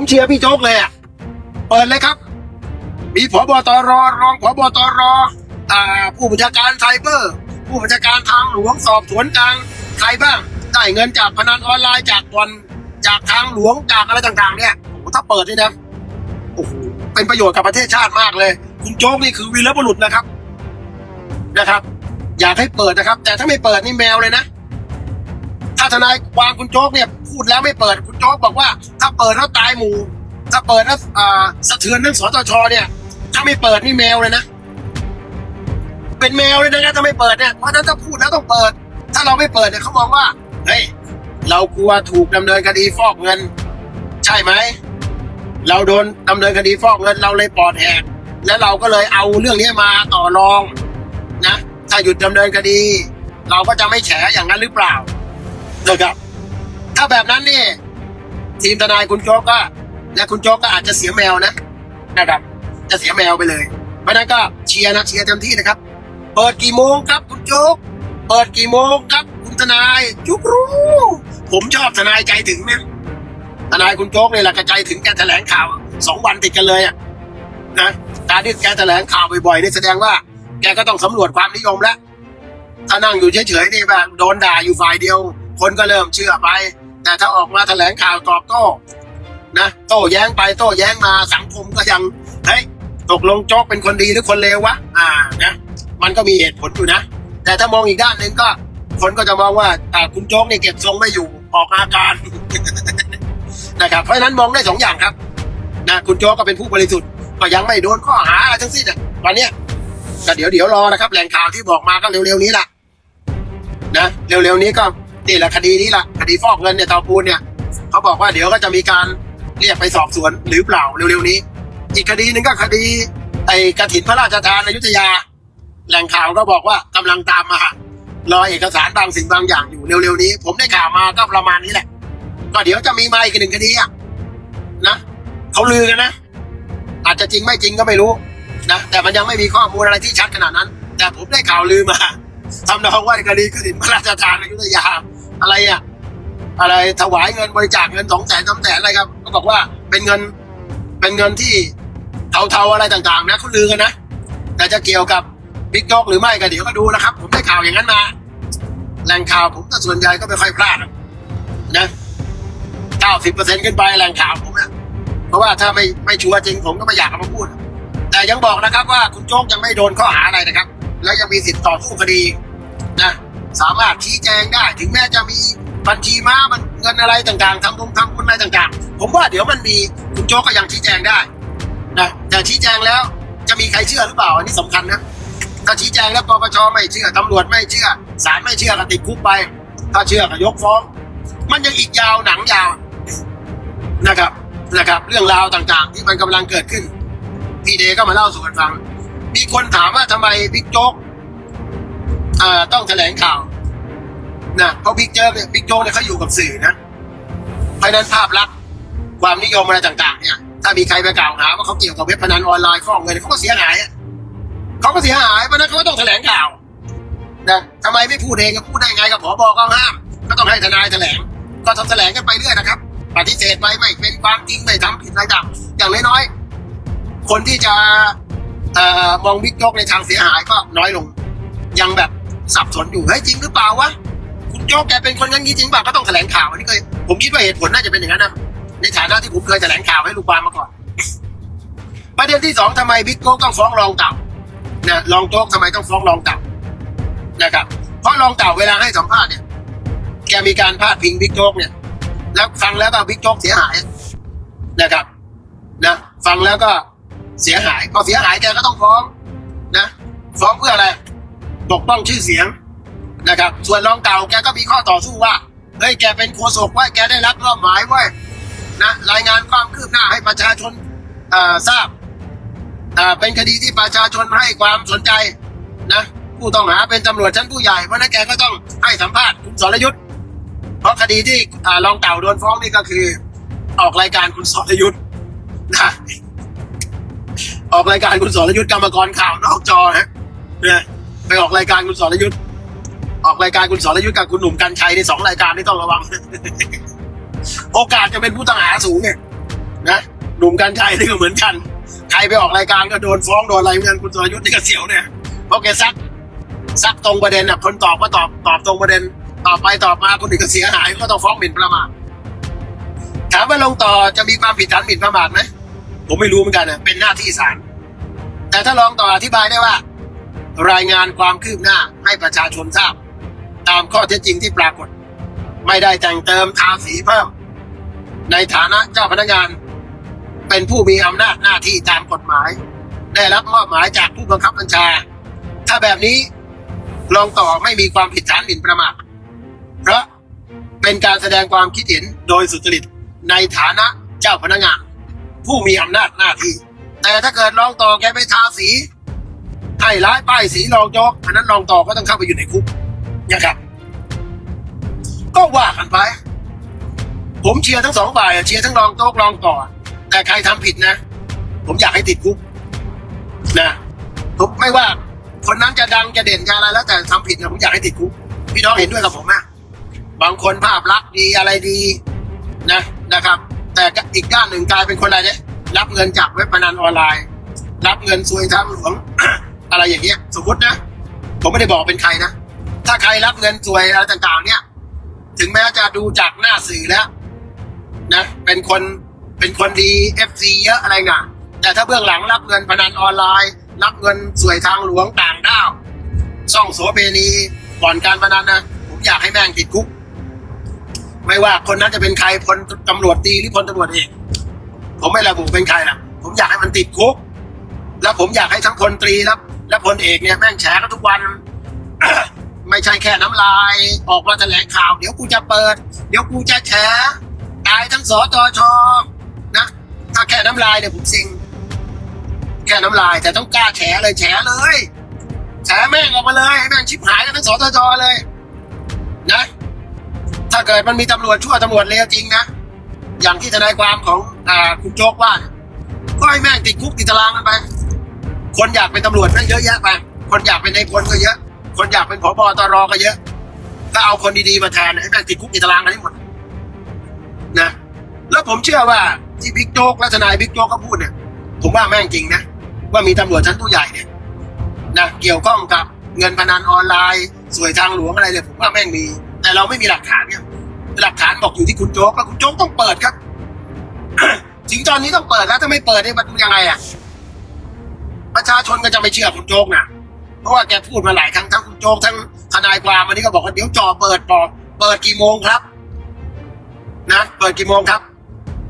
ผมเชียร์พี่โจ๊กเลยอะเปิดเลยครับ มีผบตรรองผบตรอ่า ผู้บัญชาการไซเบอร์ ผู้บัญชาการทางหลวงสอบสวนกลางใครบ้าง ได้เงินจากพนันออนไลน์จากบอลจากทางหลวงจากอะไรต่างๆ เนี่ยโอ้โหถ้าเปิดนี่นะโอ้โหเป็นประโยชน์กับประเทศชาติมากเลย คุณโจ๊กนี่คือวีรบุรุษนะครับนะครับ อยากให้เปิดนะครับ แต่ถ้าไม่เปิดนี่แมวเลยนะ ทนายวางคุณโจ๊กเนี่ยพูดแล้วไม่เปิดคุณโจ๊กบอกว่า ถ้าเปิดแล้วตายหมู่ ถ้าเปิดแล้วอ่าสะเทือนทั้งสตชเนี่ย ถ้าไม่เปิดนี่แมวเลยนะ เป็นแมวเลยนะถ้าไม่เปิดเนี่ยเพราะฉะนั้นถ้าพูดแล้วต้องเปิด ถ้าเราไม่เปิดเนี่ยเขามองว่าเฮ้ยเรากลัวถูกดำเนินคดีฟอกเงิน ใช่ไหมเราโดนดำเนินคดีฟอกเงินเราเลยปลอดแหกแล้วเราก็เลยเอาเรื่องนี้มาต่อรองนะถ้าหยุดดำเนินคดี เราก็จะไม่แฉอย่างนั้นหรือเปล่า นะครับ ถ้าแบบนั้นนี่ทีมทนายคุณโจ๊กก็และคุณโจ๊กก็อาจจะเสียแมวนะนะครับจะเสียแมวไปเลยเพราะนั้นก็เชียร์นะเชียร์เต็มที่นะครับ เปิดกี่โมงครับคุณโจ๊กเปิดกี่โมงครับ คุณทนายจุกรู้ผมชอบทนายใจถึงนะทนายคุณโจ๊กเนี่ยแหละกระใจถึงแกแถลงข่าวสองวันติดกันเลยอะนะการที่แกแถลงข่าวบ่อยๆนี่แสดงว่า แกก็ต้องสำรวจความนิยมแล้วถ้านั่งอยู่เฉยๆนี่แบบโดนด่าอยู่ฝ่ายเดียว คนก็เริ่มเชื่อไป แต่ถ้าออกมาแถลงข่าวตอบโต้นะโต้แย้งไปโต้แย้งมาสังคมก็ยังเฮ้ยตกลงโจ๊กเป็นคนดีหรือคนเลววะอ่านะมันก็มีเหตุผลอยู่นะ แต่ถ้ามองอีกด้านหนึ่งก็ คนก็จะมองว่าอ่าคุณโจ๊กเนี่ยเก็บทรงไม่อยู่ออกอาการนะครับเพราะฉะนั้นมองได้สองอย่างครับนะคุณโจ๊กก็เป็นผู้บริสุทธิ์ก็ยังไม่โดนข้อหาอะไรทั้งสิ้นอะวันเนี้ยก็เดี๋ยวเดี๋ยวรอนะครับแหล่งข่าวที่บอกมาก็เร็วๆนี้แหละนะเร็วๆนี้ก็ นี่แหละคดีนี้แหละคดีฟอกเงินเนี่ยเตาปูนเนี่ยเขาบอกว่าเดี๋ยวก็จะมีการเรียกไปสอบสวนหรือเปล่าเร็วๆนี้ อีกคดีหนึ่งก็คดีไอ้กฐินพระราชทานอยุธยา แหล่งข่าวก็บอกว่ากำลังตามมา รอเอกสารบางสิ่งบางอย่างอยู่เร็วๆนี้ ผมได้ข่าวมาก็ประมาณนี้แหละ ก็เดี๋ยวจะมีมาอีกหนึ่งคดีอะนะเขาลือกันนะ อาจจะจริงไม่จริงก็ไม่รู้นะแต่มันยังไม่มีข้อมูลอะไรที่ชัดขนาดนั้น แต่ผมได้ข่าวลือมาทำนองว่าคดีกฐินพระราชทานอยุธยา อะไรอะอะไรถวายเงินบริจาคเงินสองแสนสามแสนอะไรครับก็บอกว่าเป็นเงินเป็นเงินที่เทาๆอะไรต่างๆ นะเขาลือกันนะแต่จะเกี่ยวกับบิ๊กโจ๊กหรือไม่ก็เดี๋ยวก็ดูนะครับ ผมได้ข่าวอย่างนั้นมาแหล่งข่าวผมส่วนใหญ่ก็ไม่ค่อยพลาดนะเก้าสิบเปอร์เซ็นต์ขึ้นไปแหล่งข่าวผมนะเพราะว่าถ้าไม่ไม่ชัวร์จริงผมก็ไม่อยากเอามาพูด แต่ยังบอกนะครับว่าคุณโจ๊กยังไม่โดนข้อหาอะไรนะครับ แล้วยังมีสิทธิ์ต่อสู้คดี สามารถชี้แจงได้ ถึงแม้จะมีบัญชีม้ามันเงินอะไรต่างๆทำบุญทำบุญอะไรต่างๆ ผมว่าเดี๋ยวมันมีคุณโจ๊กก็ยังชี้แจงได้นะแต่ชี้แจงแล้วจะมีใครเชื่อหรือเปล่าอันนี้สำคัญนะถ้าชี้แจงแล้วปปชไม่เชื่อตำรวจไม่เชื่อศาลไม่เชื่อก็ติดคุกไป ถ้าเชื่อก็ยกฟ้อง มันยังอีกยาวหนังยาวนะครับนะครับเรื่องราวต่างๆ ที่มันกำลังเกิดขึ้น พี่เดก็มาเล่าสู่กันฟัง มีคนถามว่าทำไมบิ๊กโจ๊กต้องแถลงข่าว นะเพราะบิ๊กโจ๊กเนี่ยบิ๊กโจ๊กเนี่ยเขาอยู่กับสื่อนะเพราะนั้นภาพลักษณ์ความนิยมอะไรต่าง ๆ เนี่ย ถ้ามีใครไปกล่าวหาว่าเขาเกี่ยวกับเว็บพนันออนไลน์ฟอกเงินเขาก็เสียหายเขาก็เสียหายเพราะนั้นเขาก็ต้องแถลงข่าวนะทำไมไม่พูดเองก็พูดได้ไงกับผบก็ห้ามก็ต้องให้ทนายแถลง ก็ทำแถลงกันไปเรื่อยนะครับปฏิเสธไปไม่เป็นความจริงไม่ทำผิดอะไรต่างอย่างน้อยๆคนที่จะมองบิ๊กโจ๊กในทางเสียหายก็น้อยลง ยังแบบสับสนอยู่เฮ้ยจริงหรือเปล่าวะ โจ๊กแกเป็นคนงั้นงี้จริงเปล่าก็ต้องแถลงข่าวอันนี้เคยผมคิดว่าเหตุผลน่าจะเป็นอย่างนั้นนะในฐานะที่ผมเคยแถลงข่าวให้ลูกความมาก่อน ประเด็นที่สองทำไมบิ๊กโจ๊กต้องฟ้องรองเต่านะรองโจ๊กทำไมต้องฟ้องรองเต่านะครับ เพราะรองเต่าเวลาให้สัมภาษณ์เนี่ย แกมีการพาดพิงบิ๊กโจ๊กเนี่ย แล้วฟังแล้วก็บิ๊กโจ๊กเสียหายนะครับนะฟังแล้วก็เสียหายพอเสียหายแกก็ต้องฟ้องนะฟ้องเพื่ออะไรปกป้องชื่อเสียง นะครับ ส่วนรองเต่าแกก็มีข้อต่อสู้ว่าเฮ้ยแกเป็นโฆษกว่าแกได้รับมอบหมายไว้นะรายงานความคืบหน้าให้ประชาชนทราบเป็นคดีที่ประชาชนให้ความสนใจนะผู้ต้องหาเป็นตำรวจชั้นผู้ใหญ่เพราะนั้นแกก็ต้องให้สัมภาษณ์คุณสรยุทธ์เพราะคดีที่รองเต่าโดนฟ้องนี่ก็คือ ออกรายการคุณสรยุทธ์นะออกรายการคุณสรยุทธ์กรรมกรข่าวนอกจอนะเนี่ยไปออกรายการคุณสรยุทธ์ ออกรายการคุณสรยุทธกับคุณหนุ่มกัญชัยในสองรายการนี่ต้องระวัง โอกาสจะเป็นผู้ต้องหาสูงเนี่ยนะหนุ่มกัญชัยนี่ก็เหมือนกัน ใครไปออกรายการก็โดนฟ้องโดนอะไรเหมือนกันคุณสรยุทธนี่ก็เสียวเนี่ยเพราะแกซักซักตรงประเด็นอะคนตอบก็ตอบตอบตรงประเด็นตอบไปตอบมาคนอื่นก็เสียหายก็ต้องฟ้องหมิ่นประมาทถามว่าลงต่อจะมีความผิดฐานหมิ่นประมาทไหมผมไม่รู้เหมือนกันนะเป็นหน้าที่ศาลแต่ถ้าลองต่ออธิบายได้ว่า รายงานความคืบหน้าให้ประชาชนทราบ ตามข้อเท็จจริงที่ปรากฏ ไม่ได้แต่งเติมทาสีเพิ่ม ในฐานะเจ้าพนักงาน เป็นผู้มีอำนาจหน้าที่ตามกฎหมาย ได้รับมอบหมายจากผู้บังคับบัญชา ถ้าแบบนี้ลองต่อไม่มีความผิดฐานหมิ่นประมาทเพราะเป็นการแสดงความคิดเห็นโดยสุจริตในฐานะเจ้าพนักงาน ผู้มีอำนาจหน้าที่ แต่ถ้าเกิดลองต่อแกไปทาสีให้ร้ายป้ายสีรองโจ๊กอันนั้นรองต่อก็ต้องเข้าไปอยู่ในคุก นะครับ ก็ว่ากันไป ผมเชียร์ทั้งสองฝ่ายเชียร์ทั้งรองโจ๊กรองต่อ แต่ใครทำผิดนะ ผมอยากให้ติดคุกนะผมไม่ว่า คนนั้นจะดังจะเด่นจะอะไรแล้วแต่ทำผิดนะผมอยากให้ติดคุกพี่น้องเห็นด้วยกับผมนะบางคนภาพลักษณ์ดีอะไรดีนะนะครับ แต่อีกด้านหนึ่งกลายเป็นคนอะไรเนี่ยรับเงินจากเว็บพนันออนไลน์ รับเงินซวยทางหลวงอะไรอย่างเงี้ย สมมตินะ ผมไม่ได้บอกเป็นใครนะ ถ้าใครรับเงินสวยอะไรต่างๆ เนี่ย ถึงแม้จะดูจากหน้าสื่อแล้วนะ เป็นคนเป็นคนดีเอฟซีเยอะอะไรเงี้ยแต่ถ้าเบื้องหลังรับเงินพนันออนไลน์ รับเงินสวยทางหลวงต่างด้าวซ่องโสเภณีบ่อนการพนันนะผมอยากให้แม่งติดคุก ไม่ว่าคนนั้นจะเป็นใครพลตำรวจตีหรือพลตำรวจเอกผมไม่ระบุเป็นใครนะผมอยากให้มันติดคุก แล้วผมอยากให้ทั้งพลตรีและและพลเอกเนี่ยแม่งแฉกันทุกวัน ไม่ใช่แค่น้ำลาย ออกมาแถลงข่าว เดี๋ยวกูจะเปิด เดี๋ยวกูจะแฉตายทั้งสตชนะ ถ้าแค่น้ำลายเนี่ยผมซิงแค่น้ำลายแต่ต้องกล้าแฉเลยแฉเลยแฉแม่งออกมาเลยให้แม่งชิบหายกันทั้งสตชเลย นะ ถ้าเกิดมันมีตำรวจชั่วตำรวจเลวจริงนะอย่างที่ทนายความของอคุณโจ๊กว่า ก็ให้แม่งติดคุกติดตารางกันไป คนอยากเป็นตำรวจแม่งเยอะแยะไป คนอยากเป็นนายพลก็เยอะ คนอยากเป็นผบตรก็เยอะ ถ้าเอาคนดีๆมาแทนให้แม่งติดคุกติดตารางกันให้หมดนะ แล้วผมเชื่อว่าที่บิ๊กโจ๊กและทนายบิ๊กโจ๊กเขาพูดเนี่ย ผมว่าแม่งจริงนะ ว่ามีตำรวจชั้นผู้ใหญ่เนี่ยนะเกี่ยวข้องกับเงินพนันออนไลน์ สวยทางหลวงอะไรเนี่ยผมว่าแม่งมี แต่เราไม่มีหลักฐานเนี่ยหลักฐานบอกอยู่ที่คุณโจ๊กแล้วคุณโจ๊กต้องเปิดครับถึงตอนนี้ต้องเปิดแล้วถ้าไม่เปิดเนี่ยมันยังไงอะประชาชนก็จะไม่เชื่อคุณโจ๊กนะ ราะว่าแกพูดมาหลายครั้งทั้งคุณโจ๊กทั้งทนายความวันนี้ก็บอกว่าเดี๋ยวจอเปิดบอกเปิดกี่โมงครับ นะเปิดกี่โมงครับ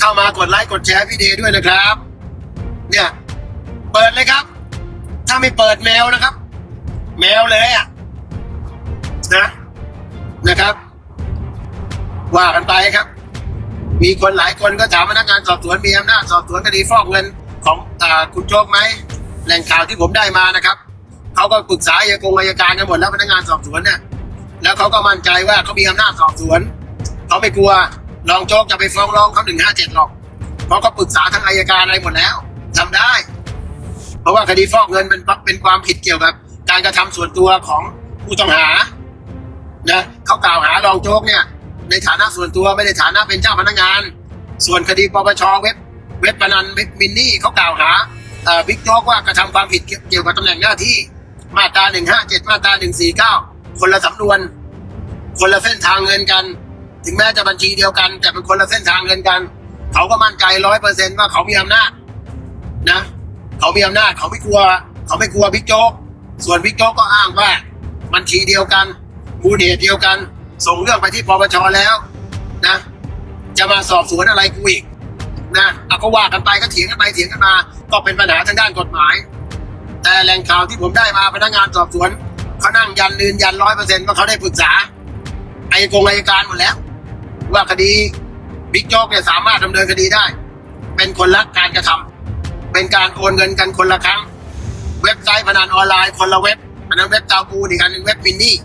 เข้ามากดไลค์กดแชร์พี่เดย์ด้วยนะครับ เนี่ย เปิดเลยครับ ถ้าไม่เปิดแมวนะครับ แมวเลยอะนะนะครับ ว่ากันไปครับ มีคนหลายคนก็ถามพนักงานสอบสวนมีอำนาจสอบสวนคดีฟอกเงินของอคุณโจ๊กไหมแหล่งข่าวที่ผมได้มานะครับ เขาก็ปรึกษาอายกงอายการกันหมดแล้วพนักงานสอบสวนเนี่ยแล้วเขาก็มั่นใจว่าเขามีอำนาจสอบสวนเขาไม่กลัวรองโจ๊กจะไปฟ้องร้องเขาหนึ่งห้าเจ็ดหรอก เพราะเขาปรึกษาทั้งอายการอะไรหมดแล้วทำได้ เพราะว่าคดีฟอกเงินเป็นเป็นความผิดเกี่ยวกับ การกระทำส่วนตัวของผู้ต้องหานะเขากล่าวหารองโจ๊กเนี่ยในฐานะส่วนตัวไม่ได้ฐานะเป็นเจ้าพนักงาน ส่วนคดีปปชเว็บเว็บพนันเว็บมินนี่เขากล่าวหาอ่อบิ๊กโจ๊กว่ากระทำความผิดเกี่ยวเกี่ยวกับตำแหน่งหน้าที่ มาตราหนึ่งห้าเจ็ดมาตราหนึ่งสี่เก้าคนละสำนวน คนละเส้นทางเงินกัน ถึงแม้จะบัญชีเดียวกัน แต่เป็นคนละเส้นทางเงินกัน เขาก็มั่นใจร้อยเปอร์เซ็นต์ว่าเขามีอำนาจนะเขามีอำนาจเขาไม่กลัว เขาไม่กลัวบิ๊กโจ๊กส่วนบิ๊กโจ๊กก็อ้างว่า บัญชีเดียวกันมูลเหตุเดียวกัน ส่งเรื่องไปที่ปปชแล้วนะ จะมาสอบสวนอะไรกูอีกนะเอาก็ว่ากันไปก็เถียงกันไปเถียงกันมา ก็เป็นปัญหาทางด้านกฎหมาย แต่แหล่งข่าวที่ผมได้มาพนักงานสอบสวนเขานั่งยันยืนยันร้อยเปอร์เซ็นต์ว่าเขาได้ปรึกษาไอายกงอายการหมดแล้ว ว่าคดีบิ๊กโจ๊กเนี่ยสามารถดำเนินคดีได้ เป็นคนละการกระทำเป็นการโอนเงินกันคนละครั้ง เว็บไซต์พนันออนไลน์คนละเว็บอันนั้นเว็บตาปูอีกอันหนึ่งเว็บมินนี่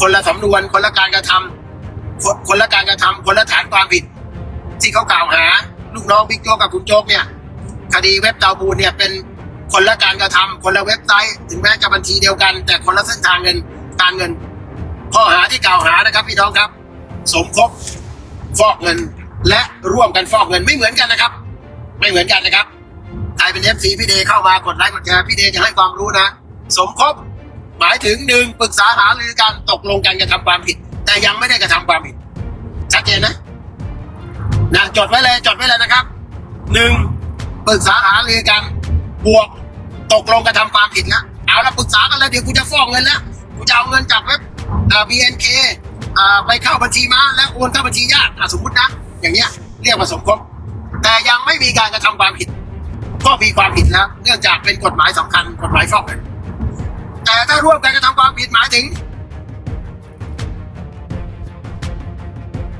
คนละสำนวนคนละการกระทำคนคนละการกระทำคนละฐานความผิด ที่เขากล่าวหา ลูกน้องบิ๊กโจ๊กกับคุณโจ๊กเนี่ย คดีเว็บตาปูเนี่ยเป็น คนละการกระทำคนละเว็บไซต์ ถึงแม้จะบัญชีเดียวกัน แต่คนละเส้นทางเงินการเงิน ข้อหาที่กล่าวหานะครับ พี่น้องครับ สมคบฟอกเงินและร่วมกันฟอกเงินไม่เหมือนกันนะครับ ไม่เหมือนกันนะครับใครเป็นเอฟซีพี่เดเข้ามากดไลค์กดแชร์พี่เดจะให้ความรู้นะ สมคบหมายถึงหนึ่งปรึกษาหารือกันตกลงกันกระทำความผิด แต่ยังไม่ได้กระทำความผิดชัดเจนนะนะจดไว้เลยจดไว้เลยนะครับหนึ่งปรึกษาหารือกันบวก ตกลงกระทำความผิดแล้วเอาละปรึกษากันแล้วเดี๋ยวกูจะฟ้องเงินแล้วกูจะเอาเงินจากเว็บเอ่อ BNK อ่าไปเข้าบัญชีม้าแล้วโอนเข้าบัญชีญาติสมมตินะ อย่างเงี้ยเรียกว่าสมคบแต่ยังไม่มีการกระทำความผิด ก็มีความผิดแล้วเนื่องจากเป็นกฎหมายสำคัญกฎหมายฟอกเงินแต่ถ้าร่วมกันกระทำความผิดหมายถึง